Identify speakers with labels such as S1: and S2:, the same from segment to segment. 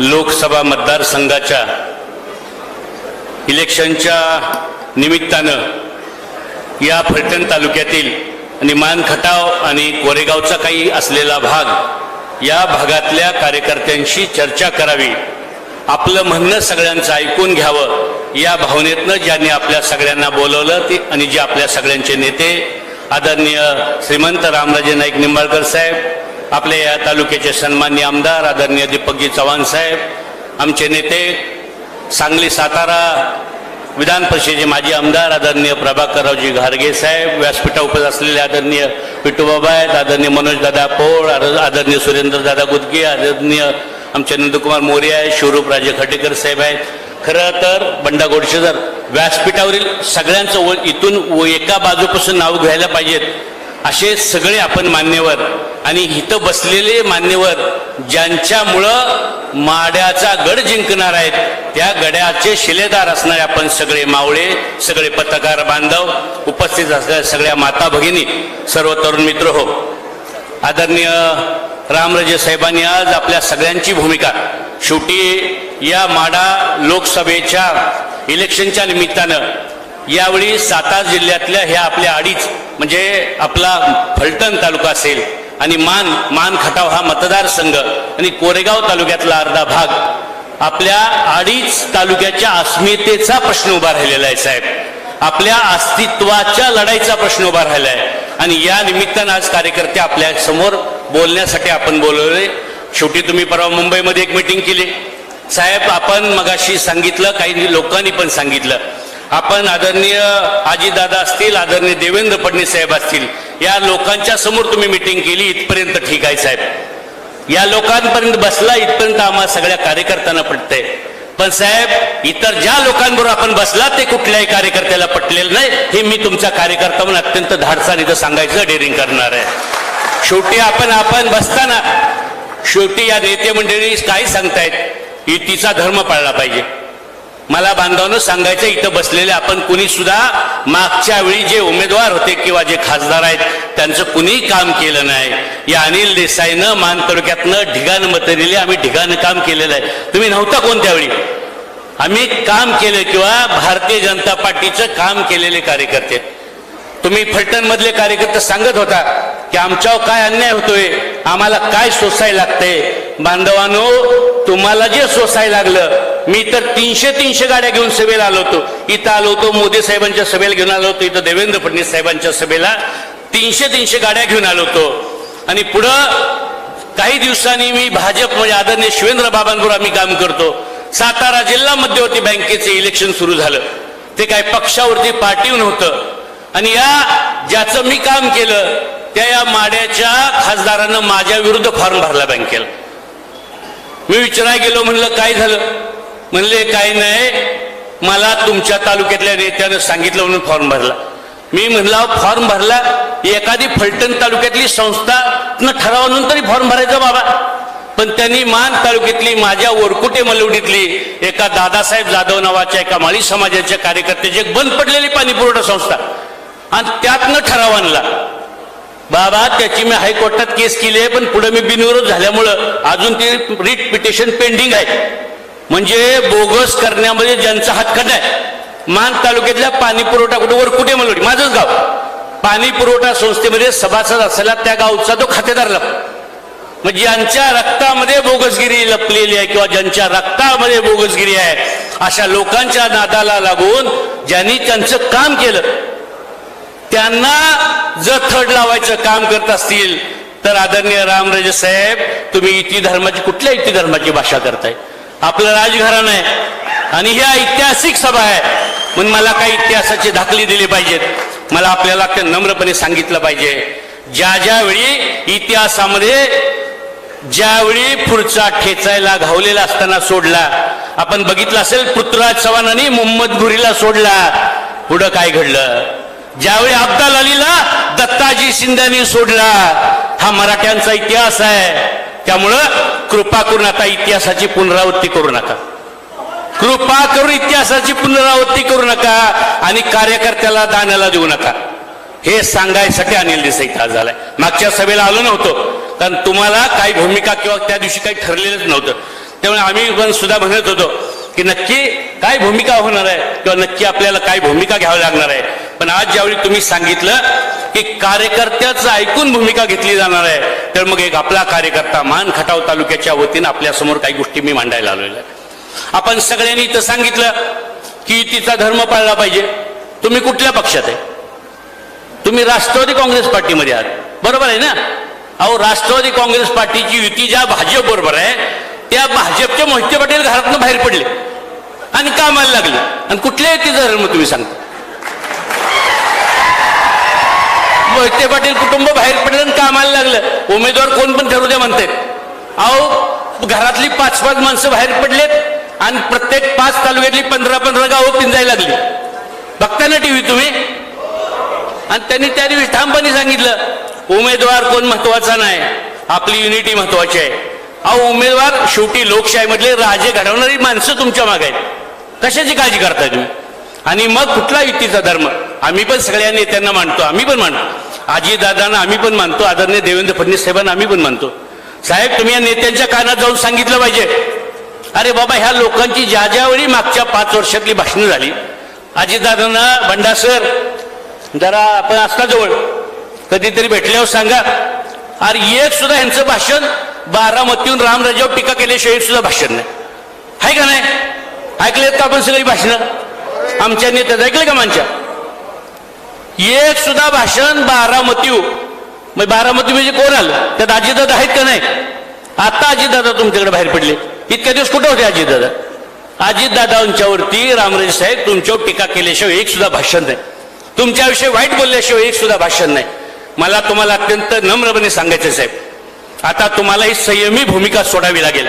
S1: लोकसभा मतदारसंघाच्या इलेक्शनच्या निमित्तानं या फलटण तालुक्यातील आणि मानखटाव आणि कोरेगावचा काही असलेला भाग या भागातल्या कार्यकर्त्यांशी चर्चा करावी. आपलं म्हणणं सगळ्यांचं ऐकून घ्यावं. या भावनेतनं ज्यांनी आपल्या सगळ्यांना बोलवलं ते आणि जे आपल्या सगळ्यांचे नेते आदरणीय श्रीमंत रामराजे नाईक निंबाळकर साहेब आपल्या या तालुक्याचे सन्मान्य आमदार आदरणीय दीपकजी चव्हाण साहेब आमचे नेते सांगली सातारा विधान परिषदेचे माजी आमदार आदरणीय प्रभाकररावजी घारगे साहेब व्यासपीठावर असलेले आदरणीय विठूबाबा आहेत आदरणीय मनोजदादा पोळ आदरणीय सुरेंद्रदादा गुदगे आदरणीय आमचे नंदकुमार मोरे आहेत शिवरूप राजे खटेकर साहेब आहेत. खरं तर बंडा जर व्यासपीठावरील सगळ्यांचं व इथून व एका बाजूपासून नाव घ्यायला पाहिजेत. असे सगळे आपण मान्यवर आणि इथं बसलेले मान्यवर ज्यांच्यामुळं माड्याचा गड जिंकणार आहेत त्या गड्याचे शिलेदार असणारे आपण सगळे मावळे सगळे पत्रकार बांधव उपस्थित असलेल्या सगळ्या माता भगिनी सर्व तरुण मित्र हो. आदरणीय रामराजे साहेबांनी आज आपल्या सगळ्यांची भूमिका शेवटी या माडा लोकसभेच्या इलेक्शनच्या निमित्तानं यावेळी सातारा जिल्ह्यातल्या ह्या आपल्या अडीच म्हणजे आपला फलटण तालुका असेल आणि मान मान खटाव हा मतदारसंघ आणि कोरेगाव तालुक्यातला अर्धा भाग आपल्या अडीच तालुक्याच्या अस्मितेचा प्रश्न उभा राहिलेला आहे साहेब. आपल्या अस्तित्वाच्या लढाईचा प्रश्न उभा राहिला आहे आणि या निमित्तानं आज कार्यकर्ते आपल्यासमोर बोलण्यासाठी आपण बोलवले. शेवटी तुम्ही परवा मुंबईमध्ये एक मिटिंग केली. साहेब आपण मगाशी सांगितलं काही लोकांनी पण सांगितलं. आपण आदरणीय आजीदादा असतील आदरणीय देवेंद्र फडणवीस साहेब असतील या लोकांच्या समोर तुम्ही मिटिंग केली इथपर्यंत ठीक आहे साहेब. या लोकांपर्यंत बसला इथपर्यंत आम्हाला सगळ्या कार्यकर्त्यांना पटतंय. पण साहेब इतर ज्या लोकांबरोबर आपण बसला ते कुठल्याही कार्यकर्त्याला पटलेलं नाही. हे मी तुमच्या कार्यकर्ता म्हणून अत्यंत धाडसाने इथं सांगायचं डेअरिंग करणार आहे. शेवटी आपण आपण बसताना शेवटी या नेते मंडळी काय सांगतायत युतीचा धर्म पाळला पाहिजे. मला बांधवानं सांगायचं इथं बसलेले आपण कुणी सुद्धा मागच्या वेळी जे उमेदवार होते किंवा जे खासदार आहेत त्यांचं कुणी काम केलं नाही. या अनिल देसाईनं मान तालुक्यातनं ढिगाण मतं दिली आम्ही ढिगाण काम केलेलं आहे. तुम्ही नव्हता कोणत्या वेळी आम्ही काम केलं किंवा भारतीय जनता पार्टीचं काम केलेले कार्यकर्ते. तुम्ही फलटणमधले कार्यकर्ते सांगत होता की आमच्यावर काय अन्याय होतोय आम्हाला काय सोसायला लागतंय? बांधवांनो तुम्हाला जे सोसायला लागलं मी तर तीनशे तीनशे गाड्या घेऊन सभेला आलो होतो. इथं आलो होतो मोदी साहेबांच्या सभेला घेऊन आलो होतो इथं देवेंद्र फडणवीस साहेबांच्या सभेला. तीनशे तीनशे गाड्या घेऊन आलो होतो. आणि पुढं काही दिवसांनी मी भाजप म्हणजे आदरणीय शिवेंद्र बाबांबरोबर आम्ही काम करतो. सातारा जिल्हा मध्यवर्ती बँकेचे इलेक्शन सुरू झालं. ते काय पक्षावरती पार्टी नव्हतं. आणि या ज्याचं मी काम केलं त्या या माड्याच्या खासदारानं माझ्या विरुद्ध फॉर्म भरला बँकेला. मी विचारायला गेलो म्हणलं काय झालं? म्हणले काय नाही. मला तुमच्या तालुक्यातल्या नेत्यानं सांगितलं म्हणून फॉर्म भरला. मी म्हणला फॉर्म भरला? एखादी फलटण तालुक्यातली संस्था ठरावानंतर तरी फॉर्म भरायचा बाबा. पण त्यांनी मान तालुक्यातली माझ्या ओरकुटे मलवडीतली एका दादासाहेब जाधव नावाच्या एका माळी समाजाच्या कार्यकर्त्याची एक बंद पडलेली पाणी पुरवठा संस्था. आणि त्यातनं ठराव आणला. बाबा त्याची मी हायकोर्टात केस केली आहे पण पुढे मी बिनविरोध झाल्यामुळं अजून ते रिट पिटिशन पेंडिंग आहे. म्हणजे बोगस करण्यामध्ये ज्यांचा हातखंड आहे मान तालुक्यातल्या पाणी पुरवठा कुठे? वर कुठे मलोडी माझंच गाव. पाणी पुरवठा संस्थेमध्ये सभासद असलेला त्या गावचा तो खातेदार लप म्हणजे ज्यांच्या रक्तामध्ये बोगसगिरी लपलेली आहे किंवा ज्यांच्या रक्तामध्ये बोगसगिरी आहे अशा लोकांच्या नादाला लागून ज्यांनी त्यांचं काम केलं त्यांना जर थड लावायचं काम करत असतील तर आदरणीय रामराजे साहेब तुम्ही इति धर्माची कुठल्या इति धर्माची भाषा करताय? आपलं राजघराणं आहे. आणि ह्या ऐतिहासिक सभा आहे. म्हणून मला काही इतिहासाची दाखली दिली पाहिजेत. मला आपल्याला ते नम्रपणे सांगितलं पाहिजे. ज्या ज्यावेळी इतिहासामध्ये ज्यावेळी पुढचा ठेचायला घावलेला असताना सोडला आपण बघितलं असेल पृथ्वीराज चव्हाणांनी मोहम्मद घुरीला सोडला. पुढं काय घडलं? ज्यावेळी अब्दाल अलीला दत्ताजी शिंद्यांनी सोडला हा मराठ्यांचा इतिहास आहे. त्यामुळं कृपा करून आता इतिहासाची पुनरावृत्ती करू नका. कृपा करून इतिहासाची पुनरावृत्ती करू नका आणि कार्यकर्त्याला दानाला देऊ नका. हे सांगायसाठी अनिल देसाई त्रास झालाय. मागच्या सभेला आलो नव्हतो. कारण तुम्हाला काही भूमिका किंवा त्या दिवशी काही ठरलेलंच नव्हतं. त्यामुळे आम्ही पण सुद्धा म्हणत होतो की नक्की काय भूमिका होणार आहे किंवा नक्की आपल्याला काय भूमिका घ्यावी लागणार आहे? पण आज ज्यावेळी तुम्ही सांगितलं की कार्यकर्त्याचं ऐकून भूमिका घेतली जाणार आहे तर मग एक आपला कार्यकर्ता मान खटाव तालुक्याच्या वतीनं आपल्यासमोर काही गोष्टी मी मांडायला आलेलो आहे आपण सगळ्यांनी इथं सांगितलं की तिचा धर्म पाळला पाहिजे. तुम्ही कुठल्या पक्षात आहे? तुम्ही राष्ट्रवादी काँग्रेस पार्टीमध्ये आहात. बरोबर आहे ना? अहो राष्ट्रवादी काँग्रेस पार्टीची युती ज्या भाजप बरोबर आहे त्या भाजपचे मोहिते पाटील घरातनं बाहेर पडले आणि कामाला लागले. आणि कुठल्या तिचा धर्म तुम्ही सांगता? मोहिते पाटील कुटुंब बाहेर पडलं कामाला लागलं. उमेदवार कोण पण ठरू द्या म्हणते. अहो घरातली पाच पाच माणसं बाहेर पडलेत आणि प्रत्येक पाच तालुक्यातली पंधरा पंधरा गावं पिंजायला लागली. बघता ना टीव्ही तुम्ही? आणि त्यांनी त्या दिवशी ठामपणे सांगितलं उमेदवार कोण महत्त्वाचा नाही आपली युनिटी महत्वाची आहे. अहो उमेदवार शेवटी लोकशाहीमधले राजे घडवणारी माणसं तुमच्या मागे आहेत. कशाची काळजी करताय तुम्ही? आणि मग कुठला युतीचा धर्म? आम्ही पण सगळ्या नेत्यांना मांडतो आम्ही पण मांडतो आजीदादांना आम्ही पण मानतो आदरणीय देवेंद्र फडणवीस साहेबांना आम्ही पण मानतो. साहेब तुम्ही या नेत्यांच्या कानात जाऊन सांगितलं पाहिजे. अरे बाबा ह्या लोकांची ज्या ज्यावेळी मागच्या पाच वर्षातली भाषणं झाली अजितदादांना भंडा सर जरा आपण असता जवळ कधीतरी भेटल्यावर सांगा. अरे एक सुद्धा यांचं भाषण बारामतीहून रामराजावर टीका केल्याशिवाय सुद्धा भाषण नाही. आहे का नाही? ऐकलेत का आपण सगळी भाषणं? आमच्या नेत्यात ऐकले का मानच्या एक सुद्धा भाषण बारामती मग बारामती म्हणजे कोण आलं? त्यात अजितदादा आहेत का नाही? आता अजितदादा तुमच्याकडे बाहेर पडले. इतक्या दिवस कुठे होते अजितदादा अजितदादांच्यावरती रामराजे साहेब तुमच्यावर टीका केल्याशिवाय एक सुद्धा भाषण नाही. तुमच्याविषयी वाईट बोलल्याशिवाय एक सुद्धा भाषण नाही. मला तुम्हाला अत्यंत नम्रपणे सांगायचं साहेब. आता तुम्हाला ही संयमी भूमिका सोडावी लागेल.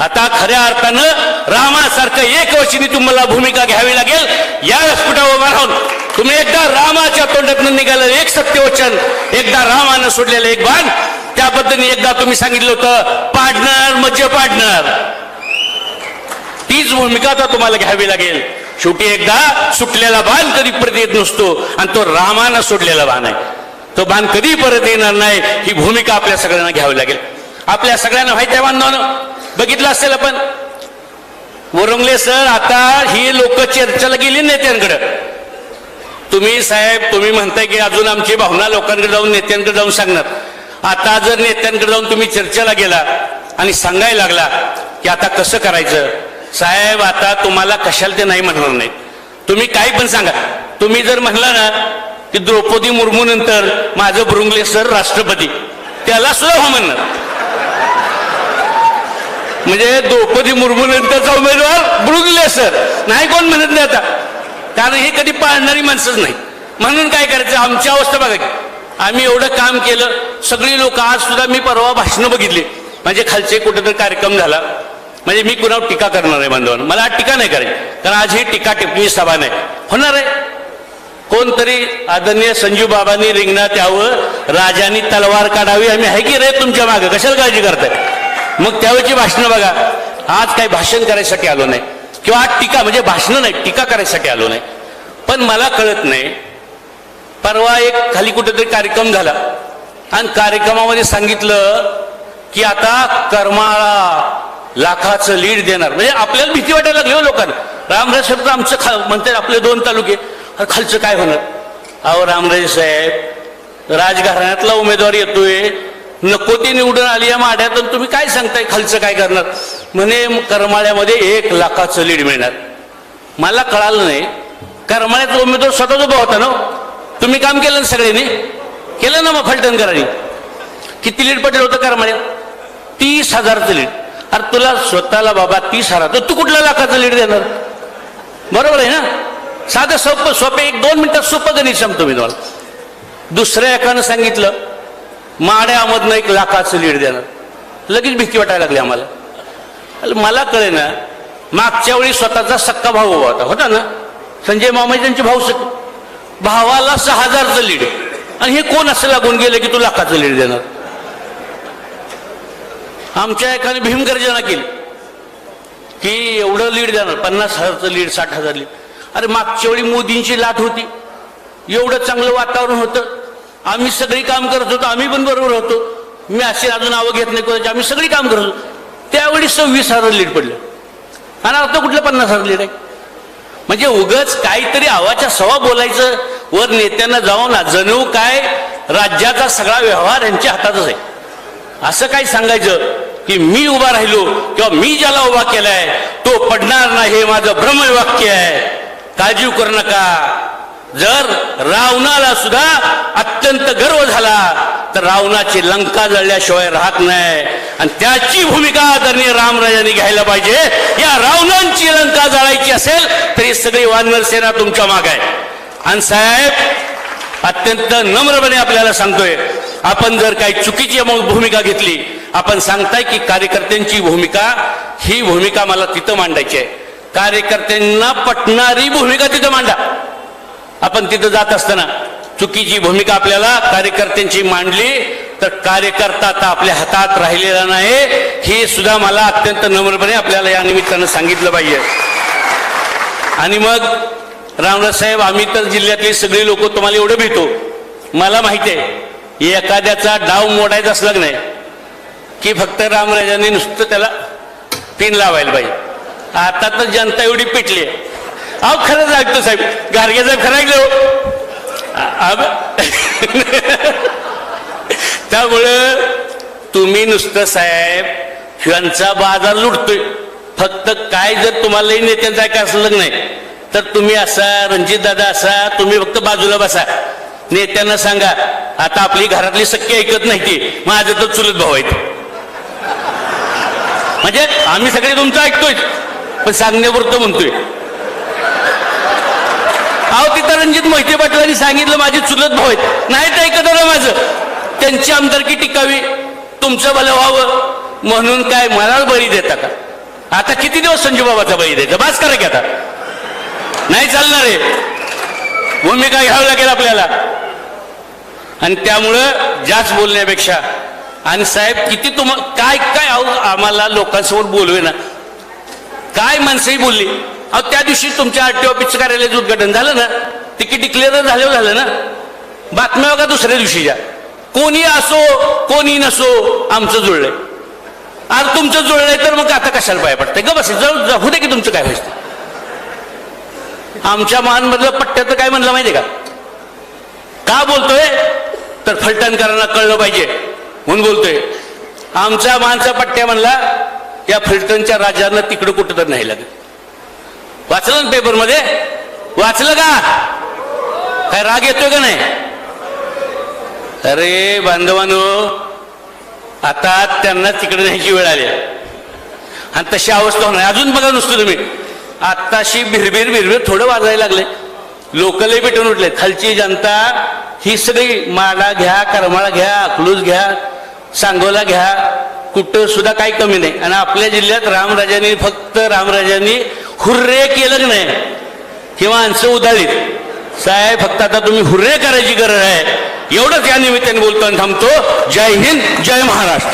S1: आता खऱ्या अर्थानं रामासारखं एक वचनी तुम्हाला भूमिका घ्यावी लागेल. या व्यासपीठावर राहून तुम्ही एकदा रामाच्या तोंडातून निघालं एक सत्यवचन एकदा रामानं सोडलेलं एक बाण त्या पद्धतीने एकदा तुम्ही सांगितलं होतं पाडणार म्हणजे पाडणार. तीच भूमिका आता तुम्हाला घ्यावी लागेल. शेवटी एकदा सुटलेला बाण कधी परत येत नसतो आणि तो रामानं सोडलेला बाण आहे. तो बाण कधी परत येणार नाही ही भूमिका आपल्या सगळ्यांना घ्यावी लागेल. आपल्या सगळ्यांना माहिती आहे बांधवानं? बघितलं असेल आपण? वरंगले सर आता ही लोक चर्चेला गेली नेत्यांकडं तुम्ही साहेब तुम्ही म्हणताय की अजून आमची भावना लोकांकडे जाऊन नेत्यांकडे जाऊन सांगणार. आता जर नेत्यांकडे जाऊन तुम्ही चर्चेला गेला आणि सांगायला लागला की आता कसं करायचं? साहेब आता तुम्हाला कशाला ते नाही म्हणणार नाही तुम्ही काही पण सांगा. तुम्ही जर म्हणला ना की द्रौपदी मुर्मू नंतर माझं भृंगले सर राष्ट्रपती त्याला सुद्धा हो म्हणणार. म्हणजे द्रौपदी मुर्मू नंतरचा उमेदवार बुरुंगले सर. नाही कोण म्हणत नाही आता. कारण हे कधी पाळणारी माणसंच नाही म्हणून काय करायचं? आमची अवस्था बघा की आम्ही एवढं काम केलं सगळी लोक आज सुद्धा मी परवा भाषणं बघितली. म्हणजे खालचे कुठेतरी कार्यक्रम झाला. म्हणजे मी कुणावर टीका करणार आहे बांधवांना? मला आज टीका नाही करायची. कारण आज ही टीका टिप्पणी सभा नाही. होणार आहे. कोणतरी आदरणीय संजीव बाबांनी रिंगणात यावं राजानी तलवार काढावी. आम्ही आहे की रे तुमच्या मागे? कशाला काळजी करताय? मग त्यावेळची भाषणं बघा. आज काही भाषण करायसाठी आलो नाही. किंवा आज टीका म्हणजे भाषणं नाही टीका करायसाठी आलो नाही. पण मला कळत नाही परवा एक खाली कुठेतरी कार्यक्रम झाला. आणि कार्यक्रमामध्ये सांगितलं की आता करमाळा लाखाचं लीड देणार. म्हणजे आपल्याला भीती वाटायला लागली हो लोकांना. रामराज साहेब तर आमचं खा म्हणतात आपले दोन तालुके. खालचं काय होणार? अहो रामराजे साहेब राजघराण्यातला उमेदवार येतोय. नको ती निवडून आली या माड्यातून तुम्ही काय सांगताय खालचं काय करणार? म्हणे करमाळ्यामध्ये एक लाखाचं लीड मिळणार. मला कळालं नाही. करमाळ्याचा उमेदवार स्वतःच उभा होता ना हो? तुम्ही काम केलं ना सगळ्यांनी? केलं ना मग फलटणकरांनी? किती लीड पटेल होतं करमाळ्यात? तीस हजारचं लीड. अरे तुला स्वतःला बाबा तीस हजार तर तू कुठल्या लाखाचं लीड देणार? बरोबर आहे ना? साधं सोपं सोपं एक दोन मिनिटात सोपं गणित सांगतो मी तुम्हाला. दुसऱ्या एकानं सांगितलं माड्यामधनं एक लाखाचं लीड देणार. लगेच भीती वाटायला लागली आम्हाला. मला कळे ना मागच्या वेळी स्वतःचा सक्का भाऊ उभा होता. होता ना? संजय मामाजी त्यांचे भाऊ सक भावाला सहा हजारचं लीड. आणि हे कोण असं लागून गेलं की तू लाखाचं लीड देणार? आमच्या एकाने भीमगर्जना केली. की एवढं लीड देणार पन्नास हजारचं लीड साठ हजार लीड. अरे मागच्या वेळी मोदींची लाट होती. एवढं चांगलं वातावरण होतं. आम्ही सगळी काम करत होतो आम्ही पण बरोबर होतो. मी अशी अजून नावं घेत नाही कोणाची आम्ही सगळी काम करत होतो. त्यावेळी सव्वीस हजार लीड पडलं. आणि आता कुठलं पन्नास हजार लीड आहे? म्हणजे उगच काहीतरी आवाच्या सवा बोलायचं वर नेत्यांना जाऊन जणू काय राज्याचा सगळा व्यवहार यांच्या हातातच आहे. असं काही सांगायचं की मी उभा राहिलो किंवा मी ज्याला उभा केलाय तो पडणार नाही हे माझं भ्रमवाक्य आहे. काळजी करू नका. जर रावणाला सुद्धा अत्यंत गर्व झाला तर रावणाची लंका जळल्याशिवाय राहत नाही. आणि त्याची भूमिका आदरणीय रामराजांनी घ्यायला पाहिजे या रावणांची लंका जाळायची असेल तर ही सगळी वानर सेना तुमच्या माग आहे. आणि साहेब अत्यंत नम्रपणे आपल्याला सांगतोय आपण जर काही चुकीची भूमिका घेतली आपण सांगताय की कार्यकर्त्यांची भूमिका ही भूमिका मला तिथं मांडायची आहे. कार्यकर्त्यांना पटणारी भूमिका तिथं मांडा. आपण तिथं जात असताना चुकीची भूमिका आपल्याला कार्यकर्त्यांची मांडली तर कार्यकर्ता आता आपल्या हातात राहिलेला नाही. हे सुद्धा मला अत्यंत नम्रपणे आपल्याला या निमित्तानं सांगितलं पाहिजे. आणि मग रामदास साहेब आम्ही तर जिल्ह्यातले सगळे लोक तुम्हाला एवढं भेटतो मला माहिती आहे एखाद्याचा डाव मोडायचा असला नाही की फक्त रामराजांनी नुसतं त्याला पिन लावायला पाहिजे. आता तर जनता एवढी पिटली आहे. अहो खरं सांगतो साहेब. गारगे साहेब खरं ऐकलं हो. त्यामुळं तुम्ही नुसतं साहेब यांचा बाजार लुटतोय. फक्त काय जर तुम्हालाही नेत्यांचं ऐका असलं नाही तर तुम्ही असा रणजित दादा असा तुम्ही फक्त बाजूला बसा. नेत्यांना सांगा आता आपली घरातली सख्य ऐकत नाही ती. माझं तर चुलत भाऊ आहेत. म्हणजे आम्ही सगळे तुमचं ऐकतोय. पण सांगण्यापुरतं म्हणतोय. अहो तिथं रणजित मोहिते पाटलांनी सांगितलं माझी चुलत भाऊ आहेत. नाही ते ऐकत आलं माझं. त्यांची आमदारकी टिकावी तुमचं भलं व्हावं. म्हणून काय मला बळी देता का? आता किती दिवस संजू बाबाचा बळी द्यायचा? बास करा की आता. नाही चालणार आहे भूमिका घ्यावी लागेल आपल्याला. आणि त्यामुळं जास्त बोलण्यापेक्षा. आणि साहेब किती तुम काय काय अहो आम्हाला लोकांसमोर बोलवे ना. काय माणसंही बोलली. अहो त्या दिवशी तुमच्या आरटीओ ऑफिसचं कार्यालयाचं उद्घाटन झालं ना तिकीट डिक्लेअर झालं झालं ना. बातम्या बघा दुसऱ्या दिवशीच्या. कोणी असो कोणी नसो आमचं जुळलंय. आज तुमचं जुळलंय तर मग आता कशाला पाय पडतंय? ग बस जाऊ जाऊ दे की तुमचं काय व्हायचं आमच्या महानमधलं पट्ट्याचं काय म्हणलं माहितीये का? का बोलतोय? तर फलटणकरांना कळलं पाहिजे. म्हणून बोलतोय. आमच्या माणसा पट्ट्या म्हणला या फलटणच्या राजांना तिकडं कुठं तर नाही लागत. वाचलं ना पेपरमध्ये वाचलं का? काय राग येतोय का नाही? अरे बांधवानो आता त्यांना तिकडे न्यायची वेळ आली. आणि तशी अवस्था होणार. अजून बघा नुसतं तुम्ही. आत्ताशी भिरभिर भिरभिर थोडं वाजायला लागले. लोकलही पेटून उठले खालची जनता ही सगळी माडा घ्या करमाळा घ्या अकलूज घ्या सांगोला घ्या. कुठं सुद्धा काही कमी नाही. आणि आपल्या जिल्ह्यात रामराजांनी फक्त रामराजांनी हुर्रे केलं की नाही किंवा माणसं उधाळीत साहेब फक्त आता तुम्ही हुर्रे करायची गरज आहे. एवढंच या निमित्ताने बोलतो आणि थांबतो. जय हिंद जय महाराष्ट्र.